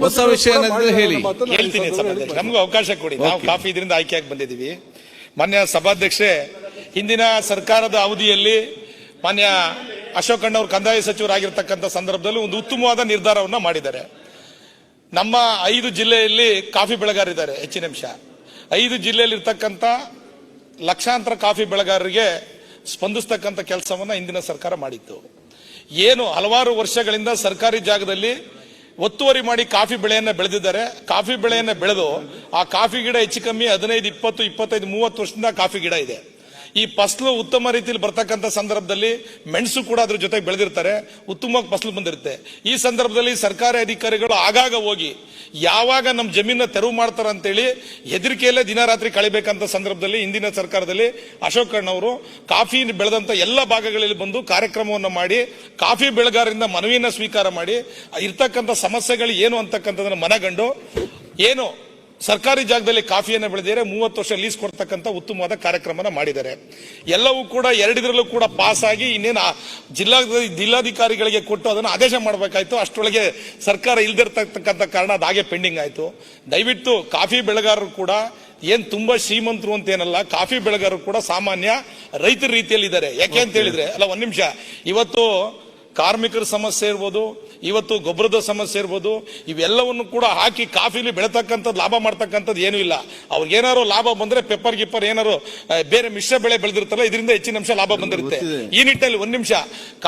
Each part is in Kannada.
ಹೊಸ ವಿಷಯ ಹೇಳಿ. ಹೇಳ್ತೀನಿ ಸಭಾಧ್ಯಕ್ಷ ನಮಗೂ ಅವಕಾಶ ಕೊಡಿ. ನಾವು ಕಾಫಿ ಇದರಿಂದ ಆಯ್ಕೆಯಾಗಿ ಬಂದಿದ್ದೀವಿ ಮಾನ್ಯ ಸಭಾಧ್ಯಕ್ಷೆ ಹಿಂದಿನ ಸರ್ಕಾರದ ಅವಧಿಯಲ್ಲಿ ಮಾನ್ಯ ಅಶೋಕ್ ಅಣ್ಣವ್ರು ಕಂದಾಯ ಸಚಿವರಾಗಿರ್ತಕ್ಕಂಥ ಸಂದರ್ಭದಲ್ಲಿ ಒಂದು ಉತ್ತಮವಾದ ನಿರ್ಧಾರವನ್ನ ಮಾಡಿದ್ದಾರೆ. ನಮ್ಮ ಐದು ಜಿಲ್ಲೆಯಲ್ಲಿ ಕಾಫಿ ಬೆಳೆಗಾರರಿದ್ದಾರೆ ಹೆಚ್ಚಿನ ಅಂಶ. ಐದು ಜಿಲ್ಲೆಯಲ್ಲಿ ಇರ್ತಕ್ಕಂಥ ಲಕ್ಷಾಂತರ ಕಾಫಿ ಬೆಳೆಗಾರರಿಗೆ ಸ್ಪಂದಿಸ್ತಕ್ಕಂಥ ಕೆಲಸವನ್ನ ಹಿಂದಿನ ಸರ್ಕಾರ ಮಾಡಿತ್ತು. ಏನು ಹಲವಾರು ವರ್ಷಗಳಿಂದ ಸರ್ಕಾರಿ ಜಾಗದಲ್ಲಿ ಒತ್ತುವರಿ ಮಾಡಿ ಕಾಫಿ ಬೆಳೆಯನ್ನ ಬೆಳೆದಿದ್ದಾರೆ. ಕಾಫಿ ಬೆಳೆಯನ್ನ ಬೆಳೆದು ಆ ಕಾಫಿ ಗಿಡ ಹೆಚ್ಚು ಕಮ್ಮಿ ಹದಿನೈದು, ಇಪ್ಪತ್ತು, ಇಪ್ಪತ್ತೈದು, ಮೂವತ್ತು ವರ್ಷದಿಂದ ಕಾಫಿ ಗಿಡ ಇದೆ. ಈ ಫಸಲು ಉತ್ತಮ ರೀತಿಯಲ್ಲಿ ಬರ್ತಕ್ಕಂಥ ಸಂದರ್ಭದಲ್ಲಿ ಮೆಣಸು ಕೂಡ ಅದ್ರ ಜೊತೆಗೆ ಬೆಳೆದಿರ್ತಾರೆ. ಉತ್ತಮವಾಗಿ ಫಸಲು ಬಂದಿರುತ್ತೆ. ಈ ಸಂದರ್ಭದಲ್ಲಿ ಸರ್ಕಾರಿ ಅಧಿಕಾರಿಗಳು ಆಗಾಗ ಹೋಗಿ ಯಾವಾಗ ನಮ್ಮ ಜಮೀನ ತೆರವು ಮಾಡ್ತಾರ ಅಂತೇಳಿ ಹೆದರಿಕೆಯಲ್ಲೇ ದಿನ ರಾತ್ರಿ ಕಳಿಬೇಕಂತ ಸಂದರ್ಭದಲ್ಲಿ ಹಿಂದಿನ ಸರ್ಕಾರದಲ್ಲಿ ಅಶೋಕ್ ಕಣ್ಣವರು ಕಾಫಿ ಬೆಳೆದಂತ ಎಲ್ಲ ಭಾಗಗಳಲ್ಲಿ ಬಂದು ಕಾರ್ಯಕ್ರಮವನ್ನು ಮಾಡಿ, ಕಾಫಿ ಬೆಳೆಗಾರರಿಂದ ಮನವಿಯನ್ನು ಸ್ವೀಕಾರ ಮಾಡಿ, ಇರ್ತಕ್ಕಂಥ ಸಮಸ್ಯೆಗಳು ಏನು ಅಂತಕ್ಕಂಥದನ್ನ ಮನಗಂಡು, ಏನು ಸರ್ಕಾರಿ ಜಾಗದಲ್ಲಿ ಕಾಫಿಯನ್ನು ಬೆಳೆದಿದ್ದಾರೆ ಮೂವತ್ತು ವರ್ಷ ಲೀಸ್ ಕೊಡ್ತಕ್ಕಂಥ ಉತ್ತಮವಾದ ಕಾರ್ಯಕ್ರಮನ ಮಾಡಿದ್ದಾರೆ. ಎಲ್ಲವೂ ಕೂಡ ಎರಡಿದ್ರಲ್ಲೂ ಕೂಡ ಪಾಸ್ ಆಗಿ ಇನ್ನೇನು ಜಿಲ್ಲಾ ಜಿಲ್ಲಾಧಿಕಾರಿಗಳಿಗೆ ಕೊಟ್ಟು ಅದನ್ನು ಆದೇಶ ಮಾಡಬೇಕಾಯ್ತು. ಅಷ್ಟರೊಳಗೆ ಸರ್ಕಾರ ಇಲ್ದಿರ್ತಕ್ಕಂಥ ಕಾರಣ ಅದಾಗೆ ಹಾಗೆ ಪೆಂಡಿಂಗ್ ಆಯಿತು. ದಯವಿಟ್ಟು ಕಾಫಿ ಬೆಳೆಗಾರರು ಕೂಡ ಏನು ತುಂಬ ಶ್ರೀಮಂತರು ಅಂತ ಏನಲ್ಲ ಕಾಫಿ ಬೆಳೆಗಾರರು ಕೂಡ ಸಾಮಾನ್ಯ ರೈತರ ರೀತಿಯಲ್ಲಿ ಇದ್ದಾರೆ ಯಾಕೆ ಅಂತ ಹೇಳಿದ್ರೆ ಅಲ್ಲ ಒಂದು ನಿಮಿಷ. ಇವತ್ತು ಕಾರ್ಮಿಕರ ಸಮಸ್ಯೆ ಇರ್ಬೋದು ಇವತ್ತು ಗೊಬ್ಬರದ ಸಮಸ್ಯೆ ಇರ್ಬೋದು ಇವೆಲ್ಲವನ್ನು ಕೂಡ ಹಾಕಿ ಕಾಫಿಲಿ ಬೆಳತಕ್ಕಂಥದ್ದು ಲಾಭ ಮಾಡ್ತಕ್ಕಂಥದ್ದು ಏನೂ ಇಲ್ಲ. ಅವ್ರಿಗೆ ಏನಾದ್ರು ಲಾಭ ಬಂದ್ರೆ ಪೆಪ್ಪರ್ ಗಿಪ್ಪರ್ ಏನಾರು ಬೇರೆ ಮಿಶ್ರ ಬೆಳೆ ಬೆಳೆದಿರ್ತಲ್ಲ ಇದರಿಂದ ಹೆಚ್ಚಿನ ಅಂಶ ಲಾಭ ಬಂದಿರುತ್ತೆ. ಈ ನಿಟ್ಟಿನಲ್ಲಿ ಒಂದು ನಿಮಿಷ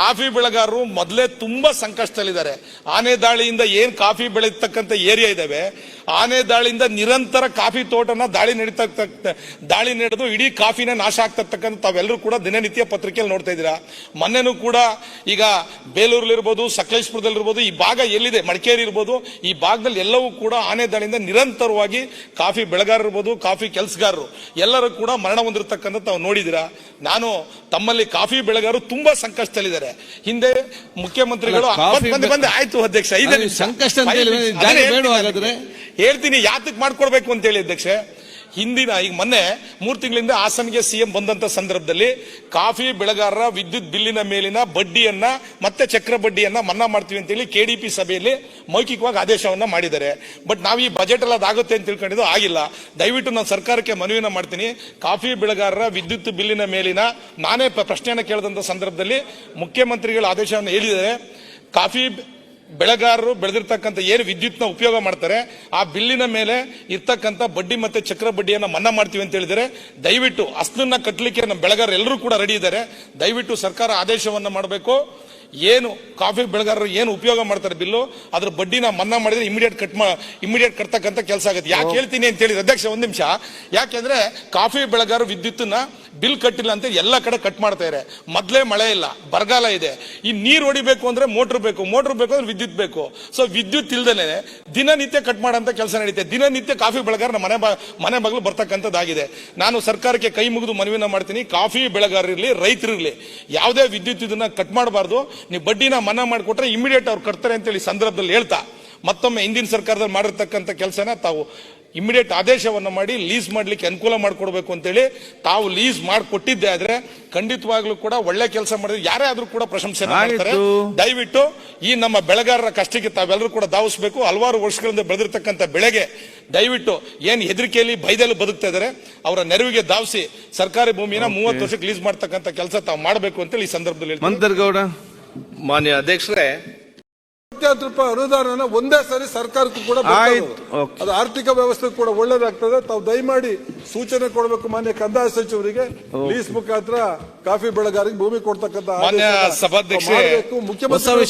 ಕಾಫಿ ಬೆಳೆಗಾರರು ಮೊದಲೇ ತುಂಬಾ ಸಂಕಷ್ಟದಲ್ಲಿದ್ದಾರೆ. ಆನೆ ದಾಳಿಯಿಂದ ಏನು ಕಾಫಿ ಬೆಳೀತಕ್ಕಂಥ ಏರಿಯಾ ಇದಾವೆ ಆನೆ ದಾಳಿಯಿಂದ ನಿರಂತರ ಕಾಫಿ ತೋಟನ ದಾಳಿ ನಡೀತಾ ದಾಳಿ ನಡೆದು ಇಡೀ ಕಾಫಿನ ನಾಶ ಆಗ್ತಕ್ಕಂಥ ತಾವೆಲ್ಲರೂ ಕೂಡ ದಿನನಿತ್ಯ ಪತ್ರಿಕೆಯಲ್ಲಿ ನೋಡ್ತಾ ಇದ್ದೀರಾ. ಮೊನ್ನೆನೂ ಕೂಡ ಈಗ ಬೇಲೂರಲ್ಲಿರ್ಬೋದು ಸಕಲೇಶ್ಪುರದಲ್ಲಿರ್ಬೋದು ಈ ಭಾಗ ಎಲ್ಲಿದೆ? ಮಡಿಕೇರಿ ಇರ್ಬೋದು. ಈ ಭಾಗದಲ್ಲಿ ಎಲ್ಲವೂ ಕೂಡ ಆನೆ ದಾಳಿಯಿಂದ ನಿರಂತರವಾಗಿ ಕಾಫಿ ಬೆಳೆಗಾರರು ಇರ್ಬೋದು ಕಾಫಿ ಕೆಲಸಗಾರರು. ಎಲ್ಲರೂ ಕೂಡ ಮರಣ ಹೊಂದಿರತಕ್ಕಂಥ ತಾವು ನೋಡಿದಿರಾ ನಾನು ತಮ್ಮಲ್ಲಿ ಕಾಫಿ ಬೆಳೆಗಾರರು ತುಂಬಾ ಸಂಕಷ್ಟದಲ್ಲಿದ್ದಾರೆ. ಹಿಂದೆ ಮುಖ್ಯಮಂತ್ರಿಗಳು ಬಂದೆ ಆಯ್ತು ಅಧ್ಯಕ್ಷ ಸಂಕಷ್ಟ ಹೇಳ್ತೀನಿ ಯಾತಕ್ಕೆ ಮಾಡ್ಕೊಡ್ಬೇಕು ಅಂತ ಹೇಳಿ ಅಧ್ಯಕ್ಷ. ಹಿಂದಿನ, ಈಗ ಮೊನ್ನೆ ಮೂರು ತಿಂಗಳಿಂದ ಹಾಸನ್ಗೆ ಸಿಎಂ ಬಂದಂತ ಸಂದರ್ಭದಲ್ಲಿ ಕಾಫಿ ಬೆಳೆಗಾರರ ವಿದ್ಯುತ್ ಬಿಲ್ಲಿನ ಮೇಲಿನ ಬಡ್ಡಿಯನ್ನ, ಮತ್ತೆ ಚಕ್ರ ಬಡ್ಡಿಯನ್ನ ಮನ್ನಾ ಮಾಡ್ತೀವಿ ಅಂತೇಳಿ ಕೆಡಿಪಿ ಸಭೆಯಲ್ಲಿ ಮೌಖಿಕವಾಗಿ ಆದೇಶವನ್ನ ಮಾಡಿದ್ದಾರೆ. ಬಟ್ ನಾವು ಈ ಬಜೆಟ್ ಅಲ್ಲಿ ಅದಾಗುತ್ತೆ ಅಂತ ತಿಳ್ಕೊಂಡಿದ್ದು ಆಗಿಲ್ಲ. ದಯವಿಟ್ಟು ನಾನು ಸರ್ಕಾರಕ್ಕೆ ಮನವಿಯನ್ನ ಮಾಡ್ತೀನಿ. ಕಾಫಿ ಬೆಳೆಗಾರರ ವಿದ್ಯುತ್ ಬಿಲ್ಲಿನ ಮೇಲಿನ, ನಾನೇ ಪ್ರಶ್ನೆಯನ್ನ ಕೇಳಿದಂತ ಸಂದರ್ಭದಲ್ಲಿ ಮುಖ್ಯಮಂತ್ರಿಗಳ ಆದೇಶವನ್ನು ಹೇಳಿದ್ದಾರೆ. ಕಾಫಿ ಬೆಳೆಗಾರರು ಬೆಳೆದಿರ್ತಕ್ಕಂಥ ಏನು ವಿದ್ಯುತ್ನ ಉಪಯೋಗ ಮಾಡ್ತಾರೆ ಆ ಬಿಲ್ಲಿನ ಮೇಲೆ ಇರ್ತಕ್ಕಂಥ ಬಡ್ಡಿ ಮತ್ತೆ ಚಕ್ರ ಬಡ್ಡಿಯನ್ನು ಮನ್ನಾ ಮಾಡ್ತೀವಿ ಅಂತ ಹೇಳಿದರೆ ದಯವಿಟ್ಟು ಅಸ್ಲನ್ನ ಕಟ್ಟಲಿಕ್ಕೆ ನಮ್ಮ ಬೆಳೆಗಾರರು ಎಲ್ಲರೂ ಕೂಡ ರೆಡಿ ಇದ್ದಾರೆ. ದಯವಿಟ್ಟು ಸರ್ಕಾರ ಆದೇಶವನ್ನ ಮಾಡಬೇಕು. ಏನು ಕಾಫಿ ಬೆಳೆಗಾರರು ಏನು ಉಪಯೋಗ ಮಾಡ್ತಾರೆ ಬಿಲ್ಲು ಅದ್ರ ಬಡ್ಡಿನ ಮನ್ನಾ ಮಾಡಿದ್ರೆ ಇಮಿಡಿಯೇಟ್ ಕಟ್ ಮಾ ಇಮಿಡಿಯೇಟ್ ಕಟ್ತಕ್ಕಂಥ ಕೆಲಸ ಆಗುತ್ತೆ. ಯಾಕೆ ಹೇಳ್ತೀನಿ ಅಂತ ಹೇಳಿದ್ರೆ ಅಧ್ಯಕ್ಷ ಒಂದು ನಿಮಿಷ. ಯಾಕೆಂದ್ರೆ ಕಾಫಿ ಬೆಳೆಗಾರರು ವಿದ್ಯುತ್ತನ್ನ ಬಿಲ್ ಕಟ್ಟಿಲ್ಲ ಅಂತ ಎಲ್ಲ ಕಡೆ ಕಟ್ ಮಾಡ್ತಾ ಇದ್ದಾರೆ ಮೊದಲೇ ಮಳೆ ಇಲ್ಲ, ಬರಗಾಲ ಇದೆ. ಈ ನೀರು ಹೊಡಿಬೇಕು ಅಂದ್ರೆ ಮೋಟರ್ ಬೇಕು ಮೋಟರ್ ಬೇಕು ಅಂದ್ರೆ ವಿದ್ಯುತ್ ಬೇಕು. ಸೊ ವಿದ್ಯುತ್ ಇಲ್ದೇನೆ ದಿನನಿತ್ಯ ಕಟ್ ಮಾಡೋಂಥ ಕೆಲಸ ನಡೀತೆ. ದಿನನಿತ್ಯ ಕಾಫಿ ಬೆಳೆಗಾರ ಮನೆ ಮನೆ ಬಗ್ಲು ಬರ್ತಕ್ಕಂಥದ್ದಾಗಿದೆ. ನಾನು ಸರ್ಕಾರಕ್ಕೆ ಕೈ ಮುಗಿದು ಮನವಿನ ಮಾಡ್ತೀನಿ. ಕಾಫಿ ಬೆಳೆಗಾರರಿರಲಿ ರೈತರಿರಲಿ ಯಾವುದೇ ವಿದ್ಯುತ್ ಇದನ್ನ ಕಟ್ ಮಾಡಬಾರ್ದು. ನೀವು ಬಡ್ಡಿನ ಮನ್ನಾ ಮಾಡಿಕೊಟ್ರೆ ಇಮಿಡಿಯೇಟ್ ಅವ್ರು ಕಟ್ತಾರೆ ಅಂತೇಳಿ ಸಂದರ್ಭದಲ್ಲಿ ಹೇಳ್ತಾ, ಮತ್ತೊಮ್ಮೆ ಹಿಂದಿನ ಸರ್ಕಾರದಲ್ಲಿ ಮಾಡಿರ್ತಕ್ಕಂಥ ಕೆಲಸನ ತಾವು ಇಮಿಡಿಯೇಟ್ ಆದೇಶವನ್ನು ಮಾಡಿ ಲೀಸ್ ಮಾಡಲಿಕ್ಕೆ ಅನುಕೂಲ ಮಾಡಿಕೊಡ್ಬೇಕು ಅಂತೇಳಿ ತಾವು ಲೀಸ್ ಮಾಡಿಕೊಟ್ಟಿದ್ದೆ ಆದ್ರೆ ಖಂಡಿತವಾಗ್ಲೂ ಕೂಡ ಒಳ್ಳೆ ಕೆಲಸ ಮಾಡಿದ್ರೆ ಯಾರೇ ಆದ್ರೂ ಕೂಡ ಪ್ರಶಂಸೆ ಮಾಡ್ತಾರೆ. ದಯವಿಟ್ಟು ಈ ನಮ್ಮ ಬೆಳೆಗಾರರ ಕಷ್ಟಕ್ಕೆ ತಾವೆಲ್ಲರೂ ಕೂಡ ಧಾವಿಸಬೇಕು. ಹಲವಾರು ವರ್ಷಗಳಿಂದ ಬೆಳೆದಿರ್ತಕ್ಕಂಥ ಬೆಳೆಗೆ ದಯವಿಟ್ಟು ಏನು ಹೆದರಿಕೆಯಲ್ಲಿ ಬೈದಲ್ಲಿ ಬದುಕ್ತಾ ಇದ್ದಾರೆ ಅವರ ನೆರವಿಗೆ ಧಾವಿಸಿ ಸರ್ಕಾರಿ ಭೂಮಿನ ಮೂವತ್ತು ವರ್ಷಕ್ಕೆ ಲೀಸ್ ಮಾಡ್ತಕ್ಕಂಥ ಕೆಲಸ ತಾವು ಮಾಡಬೇಕು ಅಂತೇಳಿ ಈ ಸಂದರ್ಭದಲ್ಲಿ ಮಾನ್ಯ ಅಧ್ಯಕ್ಷರೇ ಕೋಟ್ಯಾಂತರ ರೂಪಾಯಿ ಅನುದಾನನ ಒಂದೇ ಸರಿ ಸರ್ಕಾರಕ್ಕೂ ಕೂಡ. ಅದು ಆರ್ಥಿಕ ವ್ಯವಸ್ಥೆ ಕೂಡ ಒಳ್ಳೇದಾಗ್ತದೆ. ತಾವು ದಯಮಾಡಿ ಸೂಚನೆ ಕೊಡಬೇಕು ಮಾನ್ಯ ಕಂದಾಯ ಸಚಿವರಿಗೆ. ಲೀಸ್ ಮುಖಾಂತರ ಕಾಫಿ ಬೆಳೆಗಾರರಿಗೆ ಭೂಮಿ ಕೊಡ್ತಕ್ಕಂಥ ಆದೇಶನ ಸಭಾಧ್ಯಕ್ಷೆ, ಮುಖ್ಯಮಂತ್ರಿ